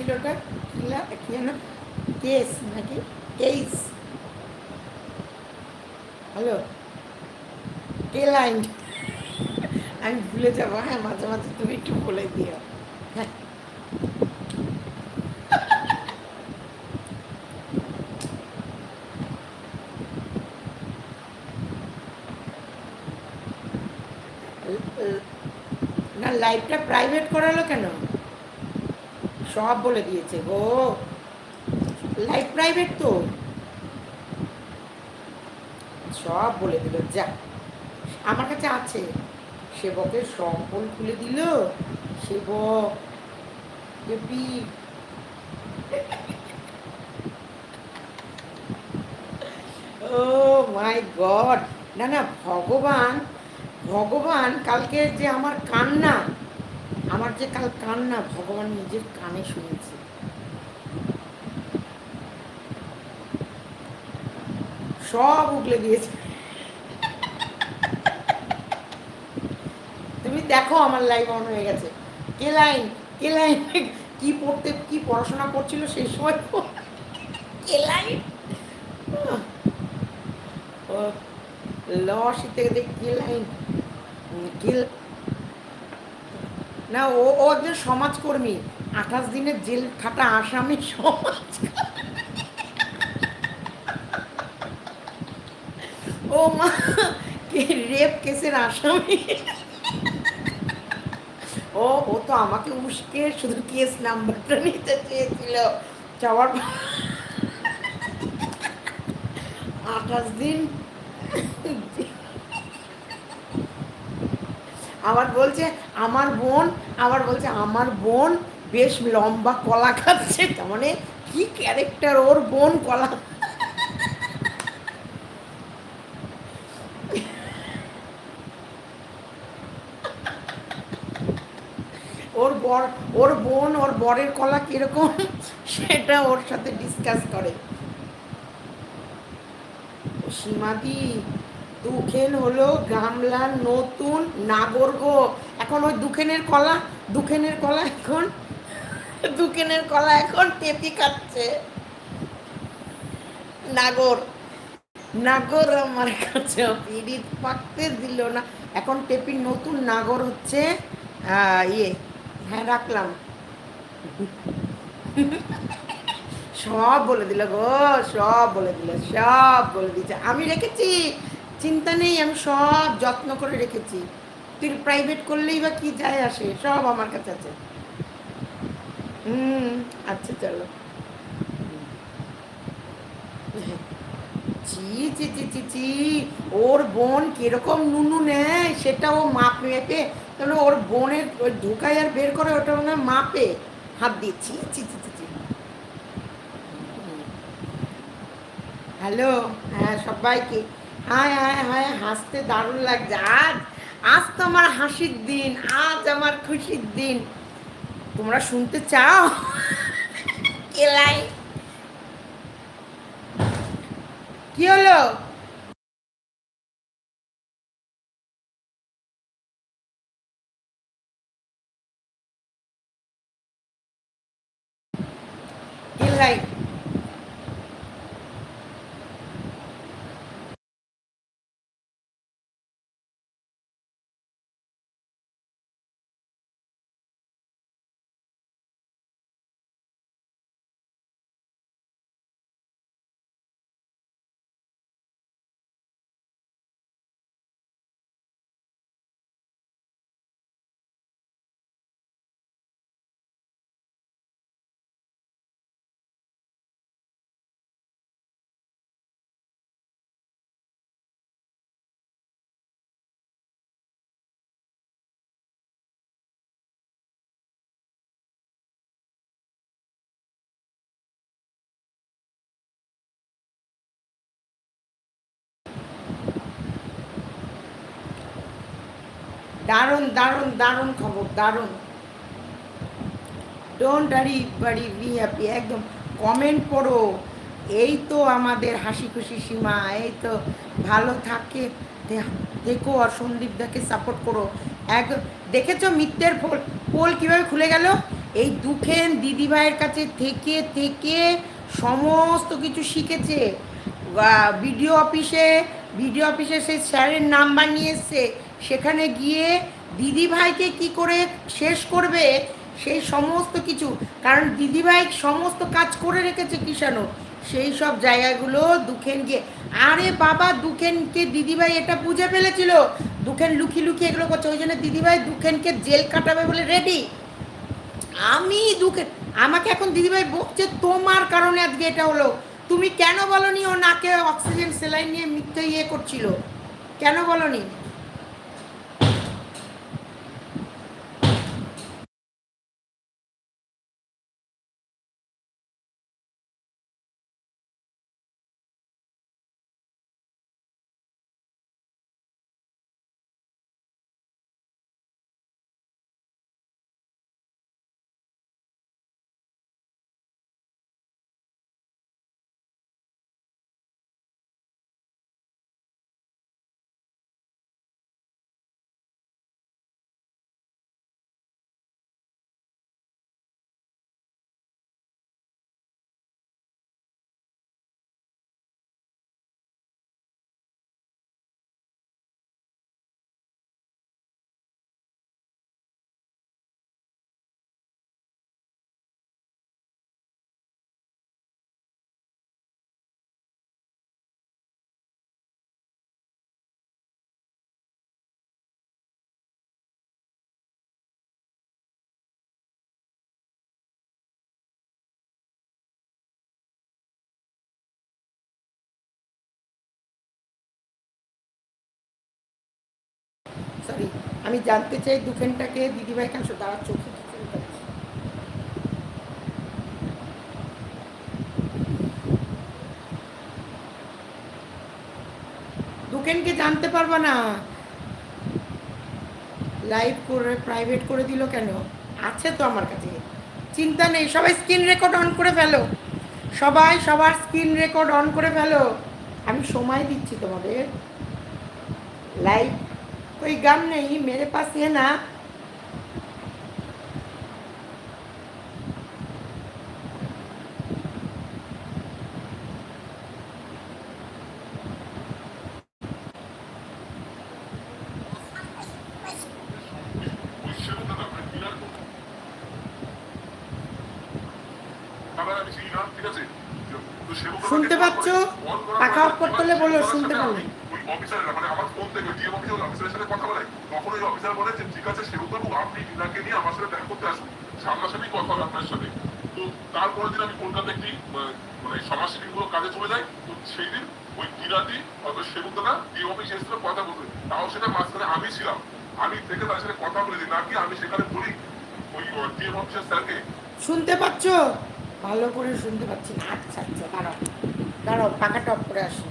ছিল ওটা? কিলা? কি যেন কেস নাকি? কেস। হ্যালো? কে লাইন আমি ভুলে যাব। হ্যাঁ মাঝে মাঝে তুমি একটু বলে দিও। হ্যাঁ। না, লাইভটা প্রাইভেট করালো কেন? সব বলে দিয়েছে গো। লাইভ প্রাইভেট তো। সব বলে দিল, যা। আমার কাছে আছে। সেবকের সম্পল খুলে দিল। সেবক ও মাই গড। না না, ভগবান ভগবান কালকে যে আমার কান্না আমার যে কাল কান্না ভগবান নিজের কানে শুনেছে। সব উগলে দিয়েছে। তুমি দেখো আমার লাইভ অন হয়ে গেছে। কে লাইন কে লাইন কি পড়তে, কি পড়াশোনা করছিল সেই সময়? কে লাইন লসি থেকে কে লাইন কে না, ও ও একজন সমাজকর্মী। আঠাশ দিনের জেল খাটা আসামি সমাজ। ও মা রেপ কেসের আসামি। ও ও তো আমাকে উস্কে শুধু কেস নাম্বারটা নিতে চেয়েছিল। যাওয়ার আঠাশ দিন আবার বলছে, আমার বোন, আবার বলছে, আমার বোন বেশ লম্বা কলা খাচ্ছে। মানে কি ক্যারেক্টার ওর বোন কলা? ওর বর, ওর বোন, ওর বরের কলা কীরকম, সেটা ওর সাথে ডিসকাস করে। সীমাদি দুখেন হলো গামলার নতুন নাগর গো এখন ওই দুখেনের কলা দুখেনের কলা এখন, দুখেনের কলা এখন টেপি খাচ্ছে। নাগর নাগর আমার কাছে পিড়িত পাকতে দিল না। এখন টেপির নতুন নাগর হচ্ছে ইয়ে হ্যাঁ রাখলাম। সব বলে দিল গো, সব বলে দিল, সব বলে দিচ্ছে আমি রেখেছি। চিন্তা নেই, আমি সব যত্ন করে রেখেছি। তুই প্রাইভেট করলেই বা কি যায় আসে, সব আমার কাছে আছে। হুম আচ্ছা চলো। চি চি চি চি চি ওর বোন কীরকম নুনু নেয় সেটা ও মাপ মেপে তাহলে ওর বোনের ওই ঢুকায় আর বের করে ওটা মনে মাপে। হাত দিচ্ছি চি চি চি চি হ্যালো হ্যাঁ সবাইকে। হায় হায় হায়, হাসতে দারুণ লাগছে। আজ আজ তো আমার হাসির দিন, আজ আমার খুশির দিন। তোমরা শুনতে চাও? কি হলো? দারুণ দারুণ দারুণ খবর, দারুণ। ডোন্ট আরি বাড়ি বি হ্যাপি একদম। কমেন্ট পড়ো। এই তো আমাদের হাসি খুশি সীমা, এই তো ভালো থাকে। দেখো আর সন্দীপ দাকে সাপোর্ট করো। এক, দেখেছ মিথ্যের পোল পোল কীভাবে খুলে গেল? এই দুখেন দিদিভাইয়ের কাছে থেকে থেকে সমস্ত কিছু শিখেছে। ভিডিও অফিসে ভিডিও অফিসে সেই স্যারের নাম্বার নিয়ে এসছে। সেখানে গিয়ে দিদিভাইকে কি করে শেষ করবে, সেই সমস্ত কিছু। কারণ দিদিভাই সমস্ত কাজ করে রেখেছে কিষাণু সেই সব জায়গাগুলো দুখেন গিয়ে আরে বাবা, দুখেনকে দিদিভাই এটা বুঝে ফেলেছিল। দুখেন লুকিয়ে লুকিয়ে এগুলো করছে। ওই জন্য দিদিভাই দুখেনকে জেল কাটাবে বলে রেডি আমি দুঃখে আমাকে এখন দিদিভাই বকছে, তোমার কারণে আজকে এটা হলো। তুমি কেন বলনি ও নাকে অক্সিজেন সেলাইন নিয়ে মিথ্যে ইয়ে করছিল? কেন বলনি? আমি জানতে চাই দুখেনটাকে দিদিভাই কেন দাঁড়া চোখে দুখেনকে জানতে পারব না। লাইভ করে, প্রাইভেট করে দিল কেন? আছে তো আমার কাছে। চিন্তা নেই, সবাই স্ক্রিন রেকর্ড অন করে ফেলো। সবাই সবার স্ক্রিন রেকর্ড অন করে ফেলো। আমি সময় দিচ্ছি তোমাদের। লাইভ कोई गम नहीं मेरे पास है ना শুনতে পাচ্ছ পাখা অফ করতে হলে বলো শুনতে পারলে মানে আমার ফোন থেকে ডিএম অফিসার অফিসারের সাথে কথা বলে। তখন ওই অফিসার বলে যে, ঠিক আছে আপনি নিয়ে আমার সাথে দেখা করতে আসুন সামনাসামনি কথা হবে আপনার সাথে। তো দিন আমি একটি মানে সমাজসেবী গুলো কাজে চলে যাই। তো সেই দিন ওই ডিএম কথা তাও সেটা মাঝখানে আমি ছিলাম। আমি থেকে তার সাথে কথা বলে দিই নাকি আমি সেখানে বলি? ওই ডিএম অফিসার স্যারকে। শুনতে পাচ্ছ? ভালো করে শুনতে পাচ্ছি আচ্ছা আচ্ছা দাঁড়াও। দাঁড়াও, পাখাটা অফ করে আসো।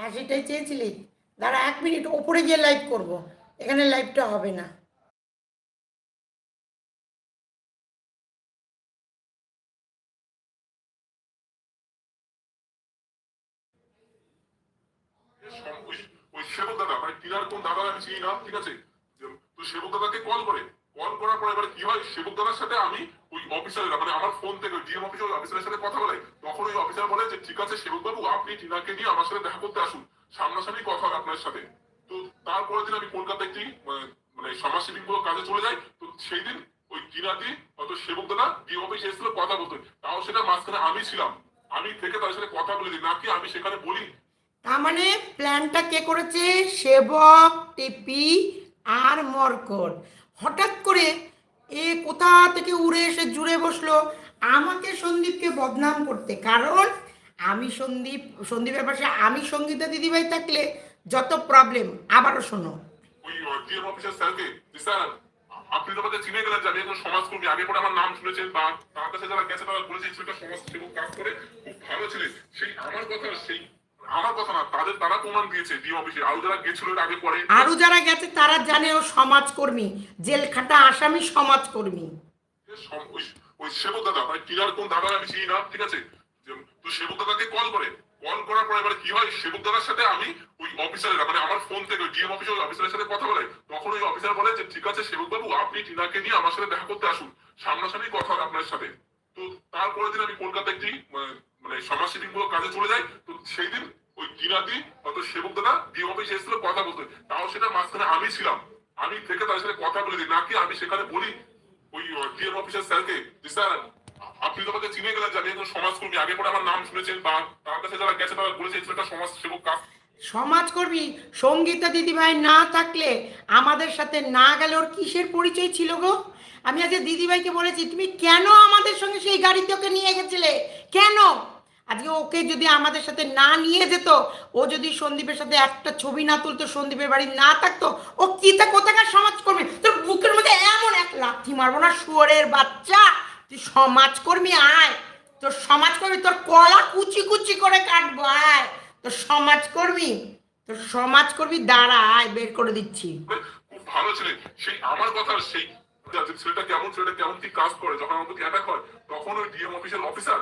হ্যাঁ সেটাই চেয়েছিলি? দাঁড়া, এক মিনিট, ওপরে গিয়ে লাইভ করব। এখানে লাইভটা হবে না। ওই- সেবক দাদা মানে টিনার কোন দাদা আমি চিনি না, ঠিক আছে? তো সেবক দাদাকে কল করে। কল করার পরে এবার কি হয়? সেবক দাদার সাথে আমি ওই অফিসারের মানে আমার ফোন থেকে ডিএম অফিসে ওই অফিসারের সাথে কথা বলে তখন ওই অফিসার বলে যে ঠিক আছে সেবক বাবু আপনি টিনাকে নিয়ে আমার সাথে দেখা করতে আসুন। সামনাসামনি কথা হবে আপনার সাথে। তো তারপরের দিন আমি কলকাতা একটি আহ, মানে সমাজসেবী গুলো কাজে চলে যাই। তো সেই দিন ওই কিরাতি হয়তো সেবক দাদা ডিএম অফিসে এসেছিল কথা বলতে। তাও সেটা মাঝখানে আমি ছিলাম। আমি থেকে তার সাথে কথা বলে দিই। নাকি আমি সেখানে বলি? তার মানে প্ল্যানটা কে করেছে? সেবক টিপি আর মরকট। হঠাৎ করে এ কোথা থেকে উড়ে এসে জুড়ে বসল? আমাকে সন্দীপকে বদনাম করতে। কারণ আমি সন্দীপ, সন্দীপের পাশে আমি সঙ্গীতা দিদিভাই থাকলে যত প্রবলেম আবারও শোনো। আপনি তো আমাকে চিনে গেলেন যে আমি একজন সমাজকর্মী। আগে পরে আমার নাম শুনেছেন বা তার কাছে যারা গেছে তারা বলেছে এই ছেলেটা সমাজ সেবক কাজ করে, খুব ভালো ছেলে। সেই আমার কথা, সেই আমার কথা না তাদের তারা প্রমাণ দিয়েছে ডিএম অফিসে। আরও যারা গেছিল আগে পরে। আরও যারা গেছে তারা জানে ও সমাজকর্মী। আসামি সমাজকর্মী। ওই সেবক দাদা মানে কোন দাদা আমি চিনি না ঠিক আছে? তো সেবক দাদাকে কল করে। কল করার পরে এবার কি হয়? সেবক দাদার সাথে আমি ওই অফিসারের মানে আমার ফোন থেকে ডিএম অফিসের ওই অফিসারের সাথে কথা বলে। তখন ওই অফিসার বলে যে ঠিক আছে সেবক বাবু আপনি টিনাকে নিয়ে আমার সাথে দেখা করতে আসুন। সামনাসামনি কথা হবে আপনার সাথে। তো তারপরের দিন আমি কলকাতা একটি মানে- মানে সমাজসেবী মূলক কাজে চলে যাই তো সেই দিন ওই টিনাদি হয়তো সেবক দাদা ডিএম অফিসে কথা বলতে। তাও সেটা মাঝখানে আমি ছিলাম। আমি থেকে তার সাথে কথা বলে দিই। নাকি আমি সেখানে বলি? ওই ডিএম অফিসার স্যারকে, যে স্যার, আপনি তো আমাকে চিনে গেলেন যে একজন সমাজকর্মী। আগে পরে আমার নাম শুনেছেন বা তার কাছে যারা গেছে তারা বলেছে ছেলেটা সমাজ সেবক কাজ। সমাজকর্মী, সঙ্গীতা দিদিভাই না থাকলে আমাদের সাথে না গেলে ওর কিসের পরিচয় ছিল গো? আমি আজকে দিদিভাইকে বলেছি, তুমি কেন আমাদের সঙ্গে সেই গাড়িতে ওকে নিয়ে গেছিলে? কেন? আজকে ওকে যদি আমাদের সাথে না নিয়ে যেত, ও যদি সন্দীপের সাথে একটা ছবি না তুলতো, সন্দীপের বাড়ি না থাকতো, ও কি তা কোথাকার সমাজকর্মী তোর বুকের মধ্যে এমন এক লাথি মারবো না, শুয়োরের বাচ্চা? তুই সমাজকর্মী আয়। তোর সমাজকর্মী, তোর কলা কুচি কুচি করে কাটবো, আয়। তোর সমাজকর্মী তোর সমাজকর্মী, দাঁড়া, আয়, বের করে দিচ্ছি। ভালো ছেলে, সেই আমার কথা, সেই, ছেলেটা কেমন ছেলেটা কেমন কি কাজ করে? যখন প্রতি অ্যাটাক হয়, তখন ওই ডিএম অফিসের অফিসার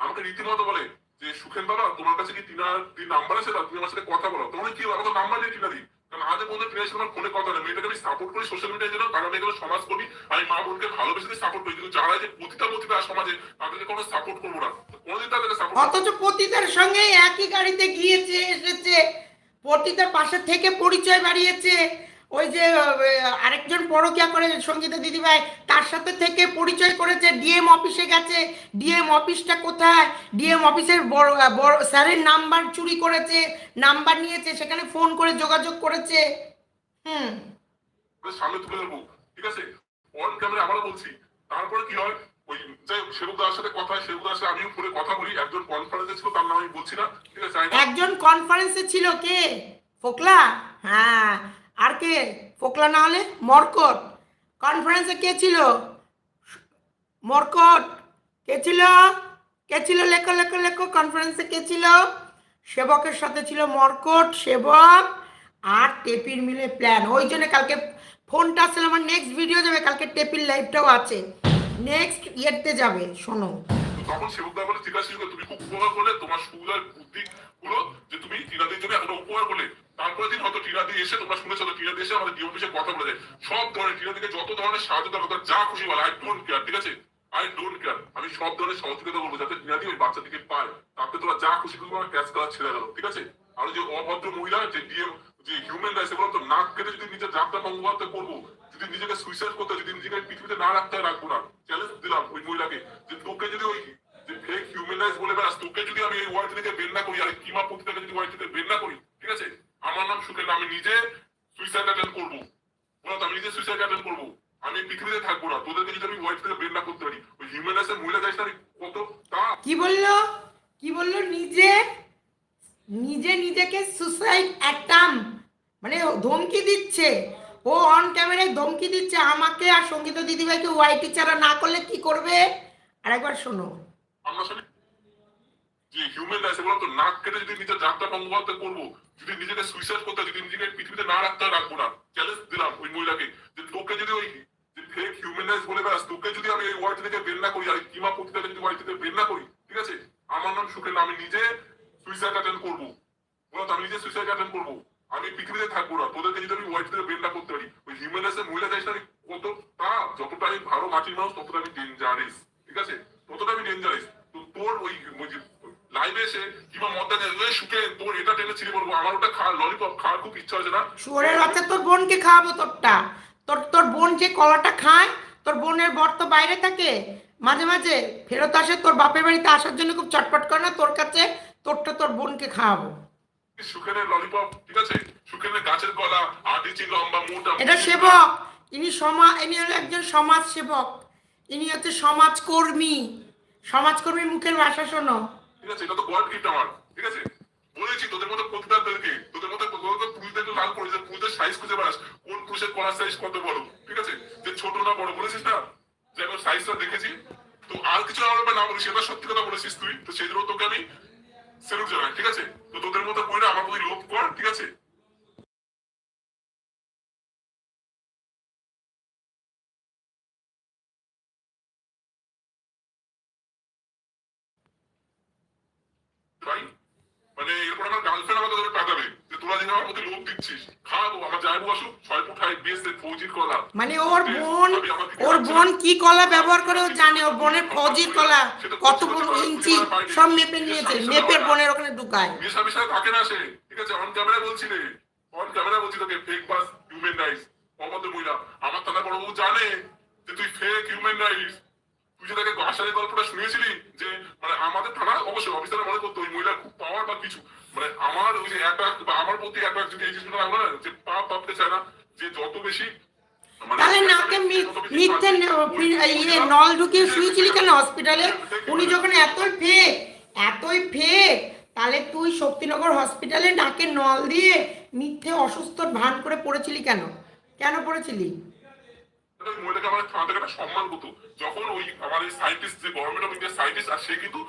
আমাকে রীতিমতো বলে যে সুখেন বাবা তোমার কাছে কি টিনার তিন নাম্বার আছে? তুমি আমার সাথে কথা বলো। তোমার কি আমাকে নাম্বার দিয়ে টিনা কারণ আজ সাথে ফোনে কথা নেই মেয়েটাকে আমি সাপোর্ট করি সোশ্যাল মিডিয়ার জন্য, কারণ সমাজ করি আমি মা বোনকে ভালোবেসে সাপোর্ট করি। কিন্তু যারা যে পতিতা পতিতা সমাজে, তাদেরকে কোনো সাপোর্ট করব না। কোনোদিন তাদেরকে সাপোর্ট অথচ পতিতার সঙ্গে একই গাড়িতে গিয়েছে, এসেছে। পতিতার পাশে থেকে পরিচয় বাড়িয়েছে। ওই যে আরেকজন পরকিয়া করে সঙ্গীতা দিদিভাই তার সাথে থেকে পরিচয় করেছে ডিএম অফিসে গেছে। ডিএম অফিসটা কোথায়? ডিএম অফিসের বড় বড় স্যারের নাম্বার চুরি করেছে নাম্বার নিয়েছে সেখানে ফোন করে যোগাযোগ করেছে। হুম। সামনে তুলে ধরবো ঠিক আছে? অন ক্যামেরা আবারও বলছি তারপরে কি হয়? ওই যাই সেবক সাথে কথা হয় দাদার সাথে আমিও ফোনে কথা বলি একজন কনফারেন্সে ছিল তার নাম আমি বলছি না ঠিক আছে একজন কনফারেন্সে ছিল কে? ফোকলা? হ্যাঁ। আর কে? ফোকলা না হলে মরকট। কনফারেন্সে কে ছিল? মরকট। কে ছিল? কে ছিল? লেখো লেখো লেখো। কনফারেন্সে কে ছিল? সেবকের সাথে ছিল মরকট, সেবক আর টেপির মিলে প্ল্যান ওই জন্য কালকে ফোনটা আসলে আমার নেক্সট ভিডিও যাবে, কালকে টেপির লাইভটাও আছে। নেক্সট ইয়েতে যাবে, শোনো। তখন তুমি খুব উপকার করলে। তোমার সুবিধার বুদ্ধি হলো যে তুমি টিনাদের জন্য এতটা উপকার করলে। তারপরে দিন হয়তো টিনাদি এসে, তোমরা শুনেছো তো টিনাদি এসে আমাদের ডিও অফিসে কথা বলে দেয়। সব ধরনের টিনাদিকে যত ধরনের সাহায্য দরকার যা খুশি বলে আই ডোন্ট কেয়ার ঠিক আছে? আই ডোন্ট কেয়ার আমি সব ধরনের সহযোগিতা করব যাতে টিনাদি ওই বাচ্চাটিকে পায়। তাতে তোরা যা খুশি করব, আমার ক্যাশ করা ছেড়ে গেল ঠিক আছে? আর যে অভদ্র মহিলা, যে ডিএম যে হিউম্যান রাইটস এগুলো তো নাক কেটে যদি নিজের যাত্রা বঙ্গবন্ধু করব, যদি নিজেকে সুইসাইড করতে যদি নিজেকে পৃথিবীতে না রাখতে রাখব না। চ্যালেঞ্জ দিলাম ওই মহিলাকে যে তোকে যদি ওই যে ফেক হিউম্যান রাইটস বলে বেড়াস, তোকে যদি আমি এই ওয়ার্ড থেকে বের না করি, আর কিমা পত্রিকাকে যদি ওয়ার্ড থেকে বের না করি, ঠিক আছে? আমার নাম সুখেন আমি নিজে সুইসাইড অ্যাটেন্ড করব। বলো আমি নিজে সুইসাইড অ্যাটেন্ড করব। আমি পৃথিবীতে থাকব না। তোদেরকে যদি আমি ওয়ার্ড থেকে বের না করতে পারি ওই হিউম্যান রাইটসের মহিলা যাইস আমি কত তা কি বলল? কি বলল? নিজে নিজে নিজেকে সুসাইড অ্যাটাম মানে ধমকি দিচ্ছে। ও অন ক্যামেরায় ধমকি দিচ্ছে আমাকে আর সংগীত দিদিভাইকে ওয়াইটি ছাড়া না করলে কি করবে? আর একবার শোনো। আমরা সবাই যে হিউম্যান রাইটস বলতো নাক কেটে যদি নিজের যাত্রা বঙ্গবন্ধু করব যদি নিজেকে সুইসাইড করতে যদি নিজেকে পৃথিবীতে না রাখতে রাখব না। চ্যালেঞ্জ দিলাম ওই মহিলাকে। যে তোকে যদি ওই যে ফেক হিউম্যান রাইটস বলে বেড়াস, তোকে যদি আমি এই ওয়ার্ড থেকে বের না করি, আর কিমা যদি ওয়ার্ড থেকে বের না করি, ঠিক আছে? আমার নাম আমি নিজে সুইসাইড অ্যাটেন্ড করব। আমি নিজে সুইসাইড অ্যাটেন্ড করব। আমি পৃথিবীতে থাকব না। তোদেরকে যদি আমি ওয়ার্ড থেকে বের না করতে পারি, ওই হিউম্যান রাইটসের মহিলা না আমি কত তা, যতটা আমি ভালো মাটির মানুষ, ততটা আমি ডেঞ্জারিস ঠিক আছে? ততটা আমি ডেঞ্জারিস তো তোর ওই লাইভে এসে কিংবা মদ্দা সুখে তোর এটা টেনে ছিঁড়ে বলব। আমার ওটা খা ললিপপ খাওয়ার খুব ইচ্ছা হচ্ছে না? শুয়োরের বাচ্চা তোর বোনকে খাওয়াবো তোরটা। তোর তোর বোন যে কলাটা খায় তোর বোনের বর তো বাইরে থাকে। মাঝে মাঝে ফেরত আসে তোর বাপের বাড়িতে আসার জন্য খুব চটপট করে না? তোর কাছে তোরটা তোর বোনকে খাওয়াবো। সুখেনের ললিপপ ঠিক আছে? সুখেনের গাছের আট ইঞ্চি লম্বা মোটা এটা সেবক। ইনি সমাজ ইনি হলো একজন সমাজ সেবক ইনি হচ্ছে সমাজকর্মী। সমাজকর্মীর মুখের ভাষা শোনো। ঠিক আছে, এটা তো গড গিফট আমার, ঠিক আছে? বলেছি, তোদের মতো প্রতিদানদেরকে, তোদের মতো পুরুষদেরকে লাল করে যে পুরুষদের সাইজ খুঁজে বেড়াস, কোন পুরুষের কলার সাইজ কত বড়, ঠিক আছে? যে ছোট না বড়, বলেছিস না? যে আমি সাইজটা দেখেছি, তো আর কিছু আমার না বলিস সেটা সত্যি কথা বলেছিস তুই, তো সেই জন্য তোকে আমি সেলুট জানাই, ঠিক আছে? তো তোদের মতো করে আমার প্রতি লোভ কর, ঠিক আছে? মানে এরপর আমার গার্লফ্রেন্ড আমাকে ধরে পাঠাবে যে তোরা যেন আমার প্রতি লোভ দিচ্ছিস খাওয়াবো আমার যাইবো আসুক ছয় ফুট হাইট বিএসএ ফৌজির কলা। মানে ওর বোন ওর বোন কি কলা ব্যবহার করে ও জানে? ওর বোনের ফজির কলা কত বড় ইঞ্চি সব মেপে নিয়েছে। মেপের বোনের ওখানে ঢুকায়। মিশা মিশা থাকে না সে। ঠিক আছে অন ক্যামেরা বলছি রে। অন ক্যামেরা বলছি তোকে ফেক বাস হিউম্যান রাইটস অমত মহিলা আমার থানা বড় বউ জানে যে তুই ফেক হিউম্যান রাইটস যে তাকে গল্পটা শুনেছিলি যে মানে আমাদের অবশ্যই অফিসার মনে করতো ওই মহিলার খুব পাওয়ার বা কিছু। মানে আমার ওই যে অ্যাটাক বা আমার প্রতি অ্যাটাক যদি এই জিনিসগুলো আমরা যে পাপ ভাবতে চায় না যে যত বেশি মানে তাহলে নাকে মিথ্যে ইয়ে নল ঢুকিয়ে শুয়েছিলি কেন হসপিটালে উনি যখন এতই ফেক এতই ফেক তাহলে তুই শক্তিনগর হসপিটালে নাকে নল দিয়ে মিথ্যে অসুস্থ ভান করে পড়েছিলি কেন? কেন পড়েছিলি? মহিলাকে থানা একটা সম্মান হতো। যখন ওই আমাদের সাইন্টিস্ট যে গভর্নমেন্ট অফ ইন্ডিয়ার সাইন্টিস্ট আর সে কিন্তু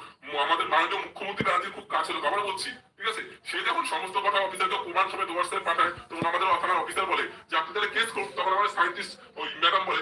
আমাদের মাননীয় মুখ্যমন্ত্রী রাজ্যের খুব কাছে লোক, আমরা বলছি, ঠিক আছে? সে যখন সমস্ত কথা অফিসারকে প্রমাণ সমেত হোয়াটসঅ্যাপ পাঠায়, তখন আমাদের থানার অফিসার বলে যে, আপনি তাহলে কেস করুন। তখন আমাদের সাইন্টিস্ট ওই ম্যাডাম বলে